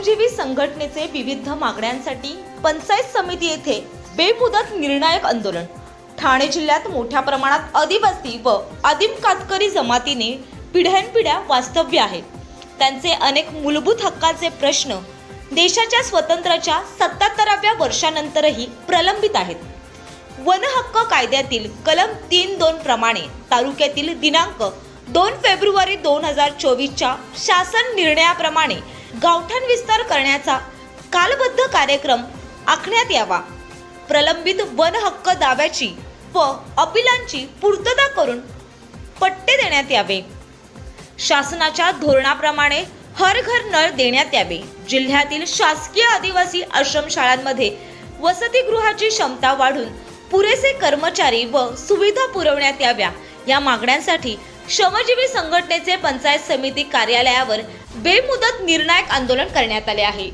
श्रमजीवी संघटनेचे विविध मागण्यांसाठी पंचायत समिती येथे बेमुदत निर्णायक आंदोलन. ठाणे जिल्ह्यात मोठ्या प्रमाणात आदिवासी व आदिम कातकरी जमातीने पिढ्यानपिढ्या वास्तव्य आहे. त्यांचे अनेक मूलभूत हक्काचे प्रश्न देशाच्या स्वतंत्राच्या सत्याहत्तराव्या वर्षानंतरही प्रलंबित आहेत. वन हक्क कायद्यातील कलम तीन दोन प्रमाणे तालुक्यातील दिनांक दोन फेब्रुवारी दोन हजार चोवीसच्या शासन निर्णयाप्रमाणे गावठाण विस्तार करण्याचा कालबद्ध कार्यक्रम आखण्यात यावा. प्रलंबित वन हक्क दाव्याची व अपिलांची पूर्तता करून पट्टे देण्यात यावे. शासनाच्या धोरणाप्रमाणे हर घर नळ देण्यात यावे. जिल्ह्यातील शासकीय आदिवासी आश्रमशाळांमध्ये वसतिगृहाची क्षमता वाढून पुरेसे कर्मचारी व सुविधा पुरवण्यात याव्या या मागण्यांसाठी श्रमजीवी संघटनेचे पंचायत समिती कार्यालयावर बेमुदत निर्णायक आंदोलन करण्यात आले आहे.